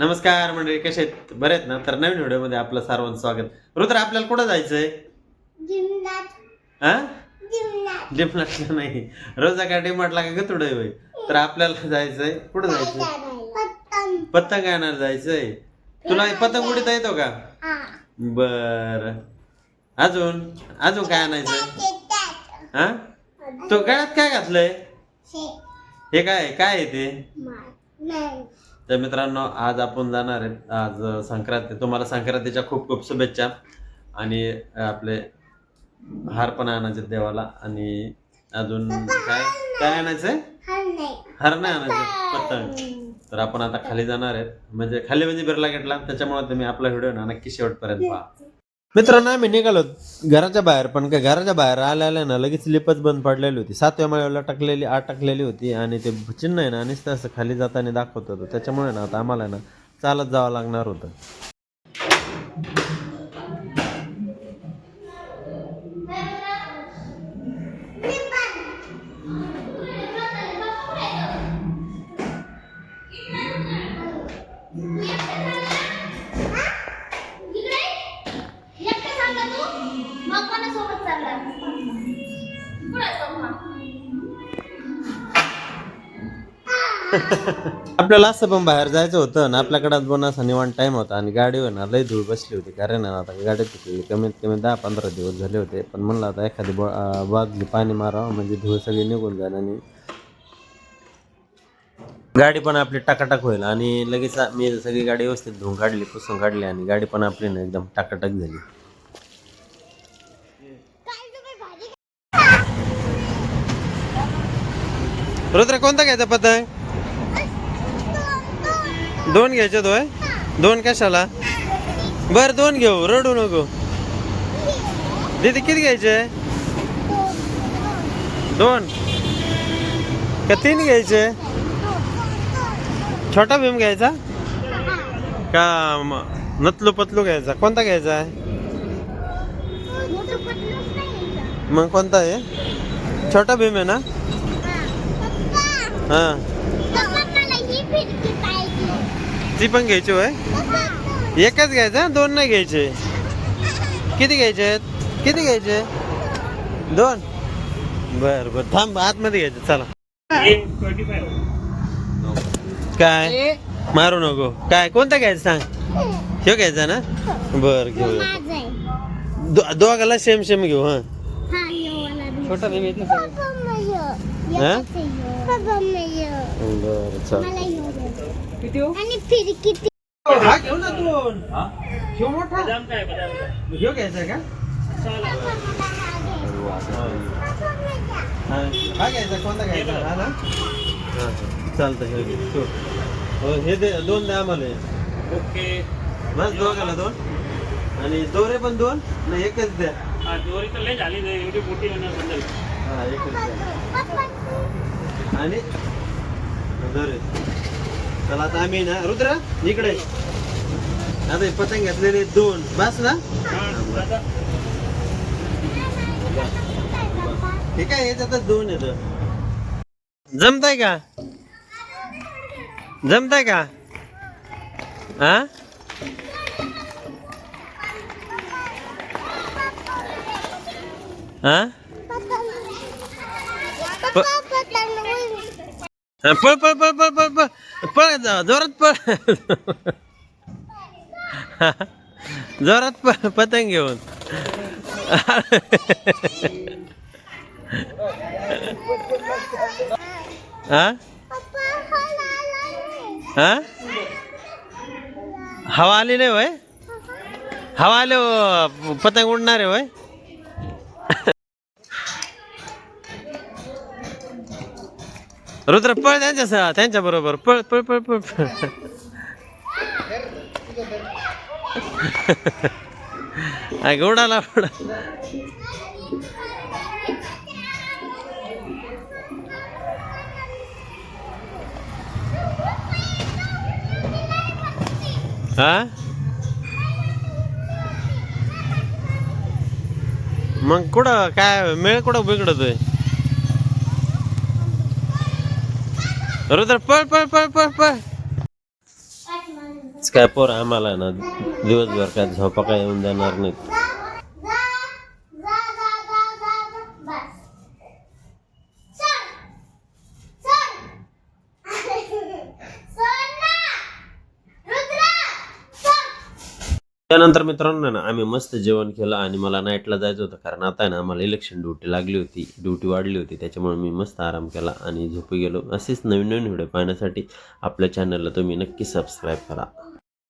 नमस्कार मंडळी कसे आहेत? बरे आहेत ना? तर नवीन व्हिडिओमध्ये आपलं सर्वांचं स्वागत. रुद्र आपल्याला कुठं जायचंय? हा? डिमार्टला नाही. रोजा का डिमार्टला का गतुड होय? तर आपल्याला जायचंय कुठं जायचंय? पतंग. आणायला जायचंय. तुला पतंग उडीता येतो का? बर. अजून? अजून काय आणायचं हा? तो गळ्यात काय घातलंय? हे काय काय आहे ते? तर मित्रांनो आज आपण जाणार आहेत आज संक्रांती. तुम्हाला संक्रांतीच्या खूप खूप शुभेच्छा. आणि आपले हार पण आणायचे देवाला. आणि अजून काय? काय आणायचंय? हार नाही. आणायचं पतंग. तर आपण आता खाली जाणार आहेत. म्हणजे खाली म्हणजे बिर्ला घेतला. त्याच्यामुळे तुम्ही आपला व्हिडिओ ना नक्की शेवटपर्यंत पहा. मित्रांनो आम्ही निघालो घराच्या बाहेर पण काय घराच्या बाहेर आल्या आल्या ना लगेच लिपच बंद पडलेली होती. सातव्या माळ्याला टाकलेली आठ टाकलेली होती आणि ते चिन्ह आहे ना आणि असं खाली जाताना दाखवत होतं. त्याच्यामुळे ना आता आम्हाला ना चालत जावं लागणार होतं. आपल्याला असं पण बाहेर जायचं होतं ना आपल्याकडे दोन असा निवांत टाइम होता आणि गाडीवर ना लय धूळ बसली होती. कारण ना आता गाडी तुटलेली कमीत कमी दहा पंधरा दिवस झाले होते. पण म्हणलं आता एखादी बा- बादली पाणी मारावं म्हणजे धूळ सगळी निघून जाईल आणि गाडी पण आपली टाकाटाक होईल. आणि लगेच मी सगळी गाडी व्यवस्थित धुवून काढली पुसून काढली आणि गाडी पण आपली ना एकदम टाकाटाक झाली. रुद्र कोणता घ्यायचा पतंग? दोन घ्यायचे होय? दोन कशाला? बर दोन घेऊ. रडू नको. दीदी किती घ्यायचे? दोन. का तीन घ्यायचे? छोटा भीम घ्यायचा? का नतलू पतलू घ्यायचा? कोणता घ्यायचा आहे? मग कोणता आहे? छोटा भीम आहे ना? हा. ती पण घ्यायची होय? एकच घ्यायचा दोन नाही घ्यायचे. किती घ्यायचे आहेत? किती घ्यायचे? दोन? बर बर. थांब आतमध्ये घ्यायचे. चला. काय? मारू नको. काय? कोणता घ्यायचं सांग? ह्यो घ्यायचा ना? बर घेऊ. दो- दोघाला सेम सेम घेऊ हा. छोटा हा? बर चल किती हो? हा घेऊ ना दोन. ह्यो मोठा. ह्यो घ्यायचा का? हा हा घ्यायचा. कोणता घ्यायचा? हा ना हा, चालतं हे घे. ठेव. हो, हे दे दोन द्या आम्हाला. ओके. बस दोघाला दोन. आणि दोरे पण दोन. नाही एकच द्या. हा दोरी तर लय झाली एवढी मोठी होणार हा एकच द्या. आणि चला आता आम्ही ना रुद्र इकडे. आता पतंग घेतलेले दोन. बस ना? ठीक आहे याच्यातच दोन येत जमताय का? जमताय का? हा? हा, पळ पळ पळ पळ पळ पळ पळ जा, जोरात पळ. जोरात पळ पतंग घेऊन. हा? हवा आली नाही वय हवा आले पतंग उडणार आहे वय रुद्र पळ त्यांच्या त्यांच्या बरोबर पळ पळ पळ पळ. पळ गोडाला उडाला हा? मग कुठं काय मेळ कुठं बिघडतोय? रुद्र पळ पळ पळ पळ पळ. काय पोर आम्हाला ना दिवसभर काय झोपा काय येऊन जाणार नाहीत. त्यानंतर मित्रांनो ना आम्ही मस्त जेवण केलं आणि मला नाईटला जायचं होतं. कारण आता ना आम्हाला इलेक्शन ड्युटी लागली होती. ड्युटी वाढली होती त्याच्यामुळे मी मस्त आराम केला आणि झोपी गेलो. असेच नवीन नवीन व्हिडिओ पाहण्यासाठी आपल्या चॅनलला तुम्ही नक्की सबस्क्राईब करा.